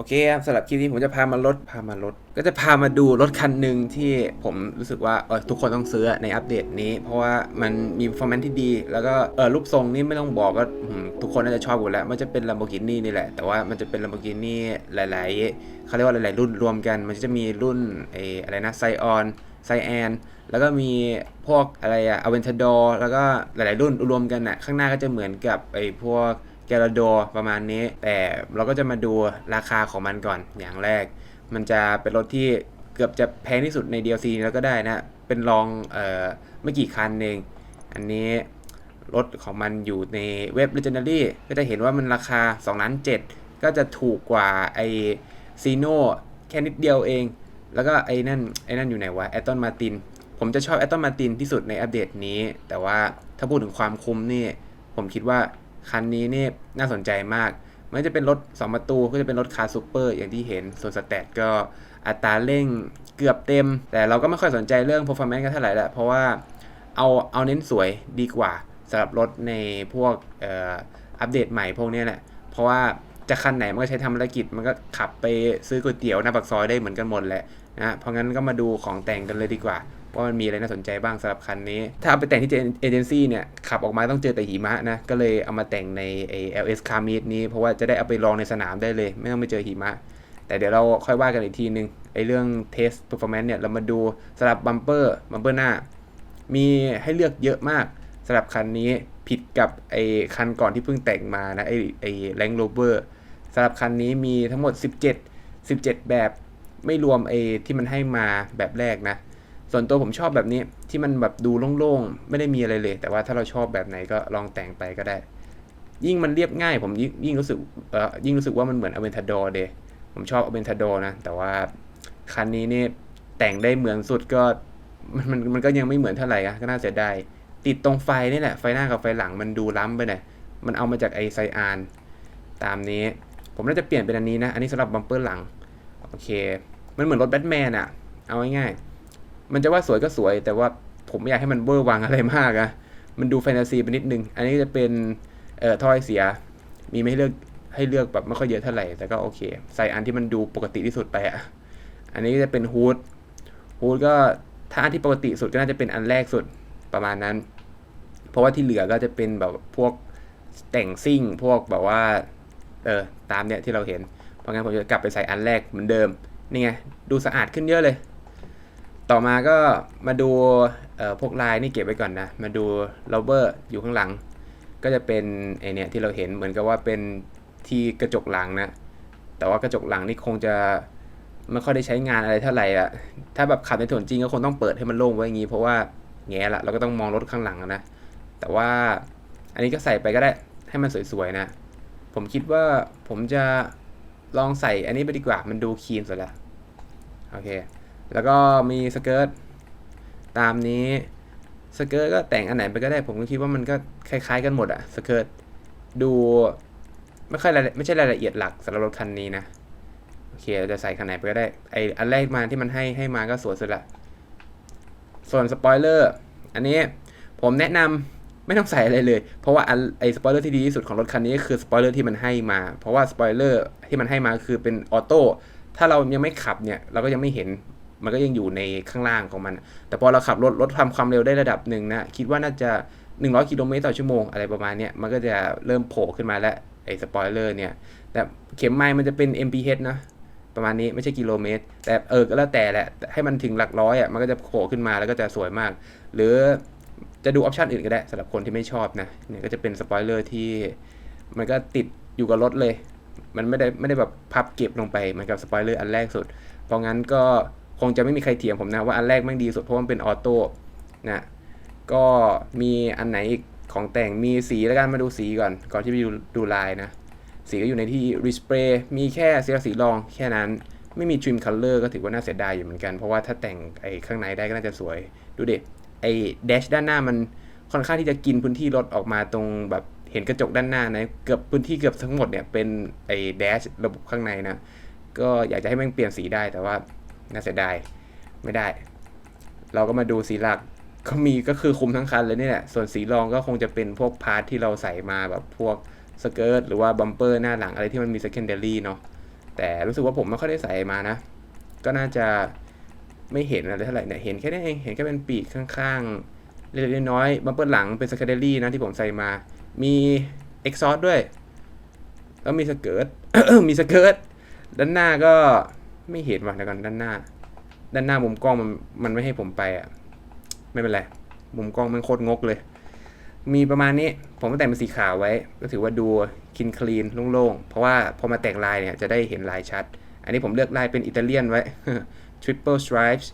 โอเคครับสำหรับคลิปนี้ผมจะพามารถพามารถ ก็จะพามาดูรถคันหนึ่งที่ผมรู้สึกว่าเออทุกคนต้องซื้อในอัปเดตนี้ เพราะว่ามันมี performance ที่ดี แล้วก็เออรูปทรงนี่ไม่ต้องบอกก็ทุกคนน่าจะชอบอยู่แล้ว มันจะเป็น Lamborghini นี่แหละ แต่ว่ามันจะเป็น Lamborghini หลายๆเขาเรียกว่าหลาย ๆ รุ่นรวมกัน มันจะมีรุ่นไออะไรนะไซออนไซแอนแล้วก็มีพวกอะไรอะอเวนท d ดอร์แล้วก็หลาย ๆ รุ่นรวมกันอะข้างหน้าก็จะเหมือนกับไอพวก แกลาโดประมาณนี้ แต่เราก็จะมาดูราคาของมันก่อนอย่างแรก มันจะเป็นรถที่เกือบจะแพงที่สุดใน DLC แล้วก็ได้นะ เป็นรองเอ่อไม่กี่คันเอง อันนี้รถของมันอยู่ในเว็บ Legendary ก็จะเห็นว่ามันราคา2ล้าน7ก็จะถูกกว่าไอซีโนแค่นิดเดียวเอง แล้วก็ไอ้นั่นไอ้นั่นอยู่ไหนวะแอตตันมาตินผมจะชอบแอตตันมาตินที่สุดในอัปเดตนี้ แต่ว่าถ้าพูดถึงความคุ้มนี่ ผมคิดว่า คันนี้นี่น่าสนใจมากมันจะเป็นรถ 2 ประตูก็จะเป็นรถคาร์ซูเปอร์อย่างที่เห็น ส่วนสแตทก็อัตราเร่งเกือบเต็ม แต่เราก็ไม่ค่อยสนใจเรื่อง performance กันเท่าไหร่แหละเพราะว่าเอาเอาเน้นสวยดีกว่าสำหรับรถในพวกอ,อ,อัปเดตใหม่พวกนี้แหละ เพราะว่าจะคันไหนมันก็ใช้ทำธุรกิจมันก็ขับไปซื้อก๋วยเตี๋ยวหน้าปากซอยได้เหมือนกันหมดแหละนะเพราะงั้นก็มาดูของแต่งกันเลยดีกว่า ว่ามันมีอะไรน่าสนใจบ้างสำหรับคันนี้ ถ้าเอาไปแต่งที่เอเจนซี่เนี่ย ขับออกมาต้องเจอแต่หิมะนะ ก็เลยเอามาแต่งในไอ LS Car Meet นี้ เพราะว่าจะได้เอาไปลองในสนามได้เลย ไม่ต้องไปเจอหิมะ แต่เดี๋ยวเราค่อยว่ากันอีกทีนึงไอเรื่องเทส performance เนี่ยเรามาดูสำหรับบัมเปอร์บัมเปอร์หน้า มีให้เลือกเยอะมากสำหรับคันนี้ผิดกับไอคันก่อนที่เพิ่งแต่งมานะไอไอแรงโรเวอร์สำหรับคันนี้มีทั้งหมด 17 17 แบบไม่รวมไอที่มันให้มาแบบแรกนะ ส่วนตัวผมชอบแบบนี้ที่มันแบบดูโล่งๆ ไม่ได้มีอะไรเลย แต่ว่าถ้าเราชอบแบบไหนก็ลองแต่งไปก็ได้ ยิ่งมันเรียบง่าย ผมยิ่งยิ่งรู้สึกเอ่อยิ่งรู้สึกว่ามันเหมือนอเวนทาดอร์เดผมชอบอเวนทาดอร์นะ แต่ว่าคันนี้นี่แต่งได้เหมือนสุดก็มันมันมันก็ยังไม่เหมือนเท่าไหร่อะก็น่าเสียดายติดตรงไฟนี่แหละ ไฟหน้ากับไฟหลังมันดูล้ำไปหน่อยมันเอามาจากไอไซอานตามนี้ ผมน่าจะเปลี่ยนเป็นอันนี้นะ อันนี้สำหรับบัมเปอร์หลัง โอเค มันเหมือนรถแบทแมนอะเอาง่ายๆ มันจะว่าสวยก็สวย แต่ว่าผมไม่อยากให้มันเวอร์วังอะไรมากอะมันดูแฟนตาซีไปนิดนึง อันนี้จะเป็นเอ่อถ้อยเสีย มีไม่ให้เลือกให้เลือกแบบไม่ค่อยเยอะเท่าไหร่ แต่ก็โอเค ใส่อันที่มันดูปกติที่สุดไปอะอันนี้จะเป็นฮูดฮูดก็ถ้าอันที่ปกติสุดก็น่าจะเป็นอันแรกสุดประมาณนั้น เพราะว่าที่เหลือก็จะเป็นแบบพวกแต่งซิ่งพวกแบบว่า เออตามเนี่ยที่เราเห็น เพราะงั้นผมจะกลับไปใส่อันแรกเหมือนเดิม นี่ไง ดูสะอาดขึ้นเยอะเลย ต่อมาก็มาดูพวกลายนี่เก็บไว้ก่อนนะ มาดูโรเบอร์อยู่ข้างหลัง ก็จะเป็นไอเนี่ยที่เราเห็นเหมือนกับว่าเป็นที่กระจกหลังนะ แต่ว่ากระจกหลังนี่คงจะไม่ค่อยได้ใช้งานอะไรเท่าไหร่อะถ้าแบบขับในถนนจริงก็คงต้องเปิดให้มันโล่งไว้อย่างงี้ เพราะว่าแง่ละเราก็ต้องมองรถข้างหลังนะ แต่ว่าอันนี้ก็ใส่ไปก็ได้ให้มันสวยๆนะ ผมคิดว่าผมจะลองใส่อันนี้ไปดีกว่ามันดูคีนสุดละโอเค แล้วก็มีสเกิร์ตตามนี้สเกิร์ตก็แต่งอันไหนไปก็ได้ ผมก็คิดว่ามันก็คล้ายๆกันหมดอะสเกิร์ตดูไม่ค่อยไม่ใช่รายละเอียดหลักสำหรับรถคันนี้นะโอเคเราจะใส่คันไหนไปก็ได้ไออันแรกมาที่มันให้ให้มาก็สวยสุดละส่วนสปอยเลอร์อันนี้ผมแนะนำไม่ต้องใส่อะไรเลย เพราะว่าอันไอสปอยเลอร์ที่ดีที่สุดของรถคันนี้คือสปอยเลอร์ที่มันให้มา เพราะว่าสปอยเลอร์ที่มันให้มาคือเป็นออโต้ถ้าเรายังไม่ขับเนี่ย เราก็ยังไม่เห็น มันก็ยังอยู่ในข้างล่างของมัน แต่พอเราขับรถรถทำความเร็วได้ระดับหนึ่งนะคิดว่าน่าจะ 100กิโลเมตรต่อชั่วโมงอะไรประมาณนี้มันก็จะเริ่มโผล่ขึ้นมาแล้วไอ้สปอยเลอร์เนี่ยแต่เข็มไม้มันจะเป็น mph นะประมาณนี้ไม่ใช่กิโลเมตร แต่เออก็แล้วแต่แหละให้มันถึงหลักร้อยอะมันก็จะโผล่ขึ้นมาแล้วก็จะสวยมาก หรือจะดูออปชันอื่นก็ได้สำหรับคนที่ไม่ชอบนะเนี่ยก็จะเป็นสปอยเลอร์ที่มันก็ติดอยู่กับรถเลย มันไม่ได้ไม่ได้แบบพับเก็บลงไปเหมือนกับสปอยเลอร์อันแรกสุด เพราะงั้นก็ คงจะไม่มีใครเถียงผมนะว่าอันแรกแม่งดีสุดเพราะมันเป็นออโต้นะก็มีอันไหนอีกของแต่งมีสีแล้วกันมาดูสีก่อน ก่อนที่ไปดูดูลายนะ สีก็อยู่ในที่ Respray มีแค่สีสีรองแค่นั้นไม่มี Trim Color ก็ถือว่าน่าเสียดายอยู่เหมือนกัน เพราะว่าถ้าแต่งไอ้ข้างในได้ก็น่าจะสวย ดูดิไอ้แดชด้านหน้ามันค่อนข้างที่จะกินพื้นที่รถออกมาตรงแบบเห็นกระจกด้านหน้านะเกือบพื้นที่เกือบทั้งหมดเนี่ยเป็นไอ้แดชระบบข้างในนะก็อยากจะให้ม่งเปลี่ยนสีได้แต่ว่า น่าเสียดายไม่ได้ เราก็มาดูสีหลักก็มีก็คือคุมทั้งคันเลยนี่แหละ ส่วนสีรองก็คงจะเป็นพวกพาร์ทที่เราใส่มาแบบพวกสเกิร์ตหรือว่าบัมเปอร์หน้าหลังอะไรที่มันมี secondary เนาะแต่รู้สึกว่าผมไม่ค่อยได้ใส่มานะ ก็น่าจะไม่เห็นอะไรเท่าไหร่เนี่ยเห็นแค่นี้เองเห็นแค่เป็นปีกข้างๆเล็กๆน้อยๆบัมเปิลหลังเป็นสแคเดลี่นะที่ผมใส่มา มีเอ็กซอสด้วย แล้วมีสเกิร์ตมีสเกิร์ตด้านหน้าก็ ไม่เห็นว่ะเดี๋ยวก่อนด้านหน้า ด้านหน้ามุมกล้องมันมันไม่ให้ผมไปอะ ไม่เป็นไร มุมกล้องมันโคตรงกเลย มีประมาณนี้ ผมก็แต่งเป็นสีขาวไว้ ก็ถือว่าดูคินคลีนโล่งๆ เพราะว่าพอมาแต่งลายเนี่ยจะได้เห็นลายชัด อันนี้ผมเลือกลายเป็นอิตาเลียนไว้ triple stripes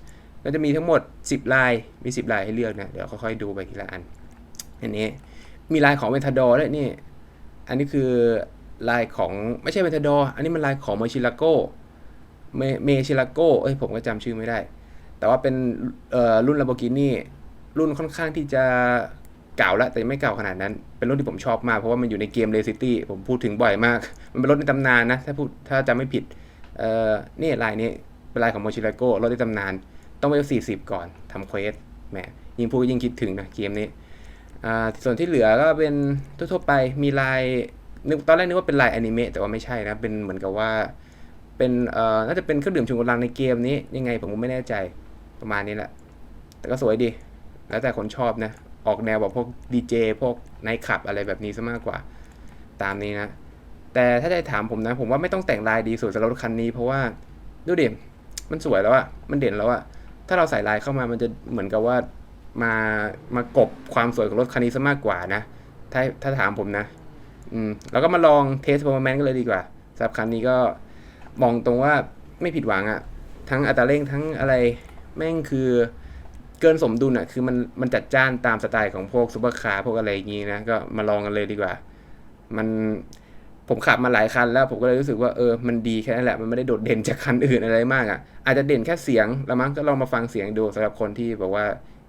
ก็จะมีทั้งหมด 10 ลาย มี 10 ลายให้เลือกนะ เดี๋ยวค่อยๆดูไปทีละอัน อันนี้มีลายของเวนทาดอร์ด้วยนี่ อันนี้คือลายของไม่ใช่เวนทาดอร์ อันนี้มันลายของเมชิลาโก เมเชิลาโกเอ้ยผมก็จำชื่อไม่ได้ แต่ว่าเป็นรุ่น Lamborghini รุ่นค่อนข้างที่จะเก่าแล้วแต่ยังไม่เก่าขนาดนั้น เป็นรุ่นที่ผมชอบมากเพราะว่ามันอยู่ในเกม Ray City ผมพูดถึงบ่อยมาก มันเป็นรถในตำนานนะ ถ้าพูดถ้าจำไม่ผิดเอ่อนี่ลายนี้เป็นลายของโมชิลาโกรถในตำนาน ต้องไปสี่สิบก่อนทำเควสแหมยิ่งพูดยิ่งคิดถึงนะเกมนี้อ่าส่วนที่เหลือก็เป็นทั่วๆไปมีลายนึกตอนแรกนึกว่าเป็นลายอนิเมะแต่ว่าไม่ใช่นะเป็นเหมือนกับว่า เป็นเอ่อน่าจะเป็นเครื่องดื่มชูกำลังในเกมนี้ยังไงผมก็ไม่แน่ใจประมาณนี้แหละ แต่ก็สวยดี แล้วแต่คนชอบนะ ออกแนวแบบพวกดีเจพวกไนท์คลับอะไรแบบนี้ซะมากกว่า ตามนี้นะ แต่ถ้าจะถามผมนะ ผมว่าไม่ต้องแต่งลายดีสุดสำหรับรถคันนี้ เพราะว่าดูดิมันสวยแล้วอะมันเด่นแล้วอะถ้าเราใส่ลายเข้ามามันจะเหมือนกับว่า มามากบความสวยของรถคันนี้ซะมากกว่านะ ถ้าถ้าถามผมนะ อืมแล้วก็มาลองเทส p e r f o r m a n c e กันเลยดีกว่าสำหรับคันนี้ก็ มองตรงว่าไม่ผิดหวังอะทั้งอัตราเร่งทั้งอะไรแม่งคือเกินสมดุลอะคือมันมันจัดจ้านตามสไตล์ของพวกซูเปอร์คาร์พวกอะไรอย่างงี้นะก็มาลองกันเลยดีกว่า มันผมขับมาหลายคันแล้วผมก็เลยรู้สึกว่าเออมันดีแค่นั้นแหละมันไม่ได้โดดเด่นจากคันอื่นอะไรมากอะ่ะ อาจจะเด่นแค่เสียงล้วมั้งก็ลองมาฟังเสียงดูสำหรับคนที่บอกว่า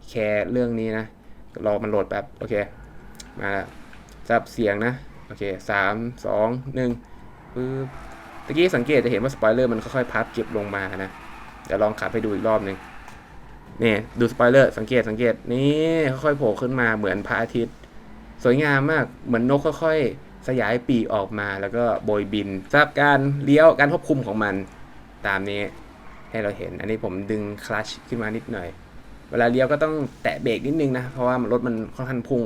แคร์เรื่องนี้นะรอมันโหลดแป๊บโอเค มาแล้วสำหรับเสียงนะ โอเคสามสองหนึ่งปึ๊บ ตะกี้สังเกตจะเห็นว่าสปอยเลอร์มันค่อยๆพับเก็บลงมานะเดี๋ยวลองขับให้ดูอีกรอบหนึ่งนี่ดูสปอยเลอร์สังเกตสังเกตนี่ค่อยๆโผล่ขึ้นมาเหมือนพระอาทิตย์ สวยงามมากเหมือนนกค่อยๆ สยายปีกออกมาแล้วก็โบยบินสำหรับการเลี้ยวการควบคุมของมัน ตามนี้ให้เราเห็น อันนี้ผมดึงคลัชขึ้นมานิดหน่อย เวลาเลี้ยวก็ต้องแตะเบรกนิดนึงนะ เพราะว่ารถมันค่อนข้างพุ่ง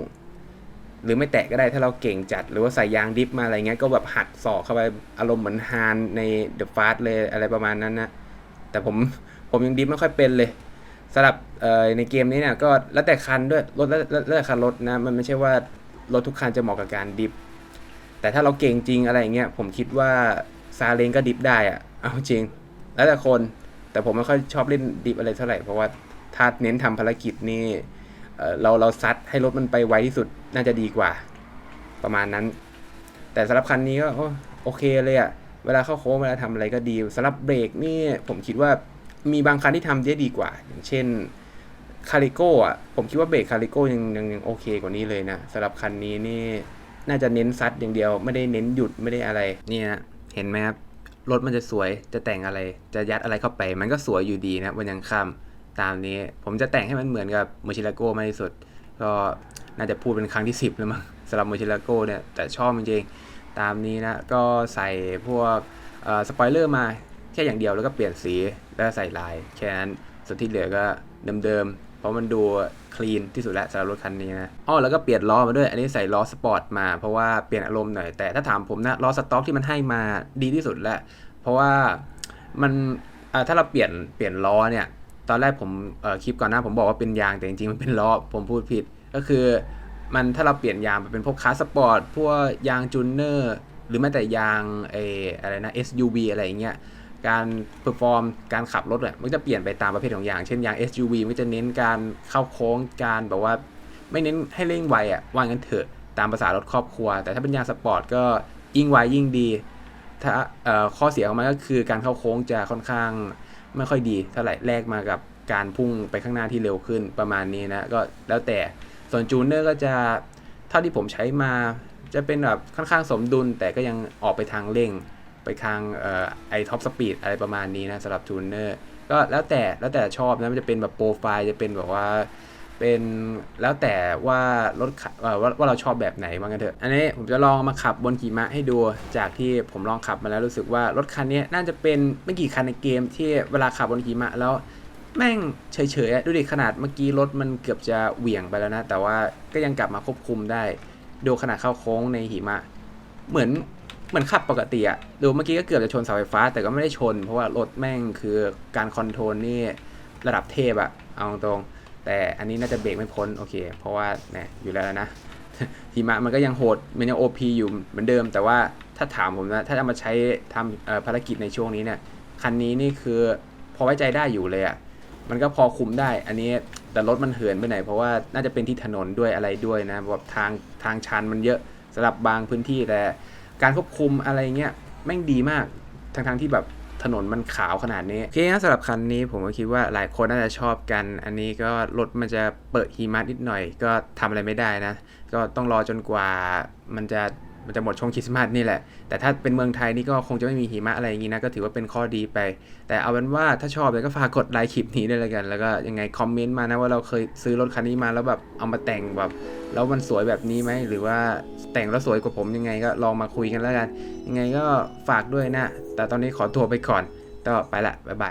หรือไม่แตะก็ได้ถ้าเราเก่งจัด หรือว่าใส่ยางดิฟมาอะไรเงี้ยก็แบบหักศอกเข้าไปอารมณ์เหมือนฮานในเดอะฟาสเลยอะไรประมาณนั้นนะ แต่ผมผมยังดิฟไม่ค่อยเป็นเลยสำหรับในเกมนี้เนี่ยก็แล้วแต่คันด้วยรถแล้วแล้วแต่คันรถนะมันไม่ใช่ว่ารถทุกคันจะเหมาะกับการดิฟแต่ถ้าเราเก่งจริงอะไรเงี้ยผมคิดว่าซาเลงก็ดิฟได้อะเอาจริง แล้วแต่คนแต่ผมไม่ค่อยชอบเล่นดิฟอะไรเท่าไหร่เพราะว่าถ้าเน้นทำภารกิจนี่ เราเราซัดให้รถมันไปไวที่สุดน่าจะดีกว่า ประมาณนั้น แต่สำหรับคันนี้ก็โอเคเลยอะเวลาเข้าโค้งเวลาทำอะไรก็ดีสำหรับเบรกนี่ผมคิดว่ามีบางคันที่ทำได้ดีกว่า อย่างเช่นคาริโก้อะผมคิดว่าเบรกคาริโก้ยังยังยังโอเคกว่านี้เลยนะสำหรับคันนี้นี่น่าจะเน้นซัดอย่างเดียว ไม่ได้เน้นหยุดไม่ได้อะไรนี่ยเห็นไหมครับรถมันจะสวยจะแต่งอะไร จะยัดอะไรเข้าไป มันก็สวยอยู่ดีนะวันยังค่ำ ตามนี้ ผมจะแต่งให้มันเหมือนกับโมชิลาโก้มากที่สุด ก็น่าจะพูดเป็นครั้งที่ 10 แล้วมั้งสำหรับโมชิลาโก้เนี่ยแต่ชอบจริงๆตามนี้นะ ก็ใส่พวกสปอยเลอร์มาแค่อย่างเดียวแล้วก็เปลี่ยนสีแล้วใส่ลายแค่นั้นส่วนที่เหลือก็เดิมๆเพราะมันดูคลีนที่สุดแล้วสำหรับรถคันนี้นะอ้อแล้วก็เปลี่ยนล้อมาด้วย อันนี้ใส่ล้อสปอร์ตมาเพราะว่าเปลี่ยนอารมณ์หน่อยแต่ถ้าถามผมนะล้อสต็อกที่มันให้มาดีที่สุดแล้ว เพราะว่ามันถ้าเราเปลี่ยนเปลี่ยนล้อเนี่ย ตอนแรกผมคลิปก่อนหน้าผมบอกว่าเป็นยางแต่จริงๆมันเป็นล้อผมพูดผิด ก็คือมันถ้าเราเปลี่ยนยางเป็นพวกคาร์สปอร์ตพวกยางจูเนอร์หรือแม้แต่ยางเออะไรนะ SUV อะไรอย่างเงี้ยการเ e อร์ฟอร์มการขับรถเนี่ยมันจะเปลี่ยนไปตามประเภทของยาง เช่นยาง SUV มันจะเน้นการเข้าโค้งการแบบว่าไม่เน้นให้เร่งไวอะว่างั้นเถอะตามภาษารถครอบครัว แต่ถ้าเป็นยางสปอร์ตก็ยิ่งไวยิ่งดี ถ้าเอ่อข้อเสียของมันก็คือการเข้าโค้งจะค่อนข้างไม่ค่อยดีเท่าไหร่แลกมากับการพุ่งไปข้างหน้าที่เร็วขึ้นประมาณนี้นะก็แล้วแต่ส่วนจูเนอร์ก็จะเท่าที่ผมใช้มาจะเป็นแบบค่อนข้างสมดุล แต่ก็ยังออกไปทางเร่ง ไปทางเอ่อไอท็อปสปีดอะไรประมาณนี้นะสำหรับจูเนอร์ก็แล้วแต่แล้วแต่ชอบนะมันจะเป็นแบบโปรไฟล์จะเป็นแบบว่า เป็นแล้วแต่ว่ารถขับว่าว่าเราชอบแบบไหนว่างั้นเถอะ อันนี้ผมจะลองมาขับบนหิมะให้ดู จากที่ผมลองขับมาแล้วรู้สึกว่ารถคันนี้น่าจะเป็นไม่กี่คันในเกมที่เวลาขับบนหิมะแล้วแม่งเฉยๆดูดิขนาดเมื่อกี้รถมันเกือบจะเหวี่ยงไปแล้วนะ แต่ว่าก็ยังกลับมาควบคุมได้ดูขนาดเข้าโค้งในหิมะ เหมือนเหมือนขับปกติอะดูเมื่อกี้ก็เกือบจะชนเสาไฟฟ้า แต่ก็ไม่ได้ชน เพราะว่ารถแม่งคือการคอนโทรลนี่ระดับเทพอะเอาตรงๆ แต่อันนี้น่าจะเบรกไม่พ้นโอเค เพราะว่าเนี่ยอยู่แล้วนะหิมะมันก็ยังโหดมันยังโอพอยู่เหมือนเดิม แต่ว่าถ้าถามผมนะถ้าจะมาใช้ทำภารกิจในช่วงนี้เนี่ยคันนี้นี่คือพอไว้ใจได้อยู่เลยอะมันก็พอคุมได้ อันนี้แต่รถมันเหินไปไหน เพราะว่าน่าจะเป็นที่ถนนด้วยอะไรด้วยนะแบบทางทางชันมันเยอะสำหรับบางพื้นที่แต่การควบคุมอะไรเงี้ยแม่งดีมากทั้งทางที่แบบ ถนนมันขาวขนาดนี้โอเคสำหรับคันนี้ผมก็คิดว่าหลายคนน่าจะชอบกัน อันนี้ก็รถมันจะเปิดหิมะนิดหน่อย ก็ทำอะไรไม่ได้นะ ก็ต้องรอจนกว่ามันจะ มันจะหมดช่วงคริสต์มาสนี่แหละ แต่ถ้าเป็นเมืองไทยนี่ก็คงจะไม่มีหิมะอะไรอย่างนี้นะ ก็ถือว่าเป็นข้อดีไป แต่เอาเป็นว่าถ้าชอบเลยก็ฝากกดไลค์คลิปนี้ด้วยล้วกัน แล้วก็ยังไงคอมเมนต์มานะว่าเราเคยซื้อรถคันนี้มาแล้วแบบเอามาแต่งแบบ แล้วมันสวยแบบนี้ไหม หรือว่าแต่งแล้วสวยกว่าผมยังไงก็ลองมาคุยกันแล้วกัน ยังไงก็ฝากด้วยนะ แต่ตอนนี้ขอตัวไปก่อน ก็ไปละบ๊ายบาย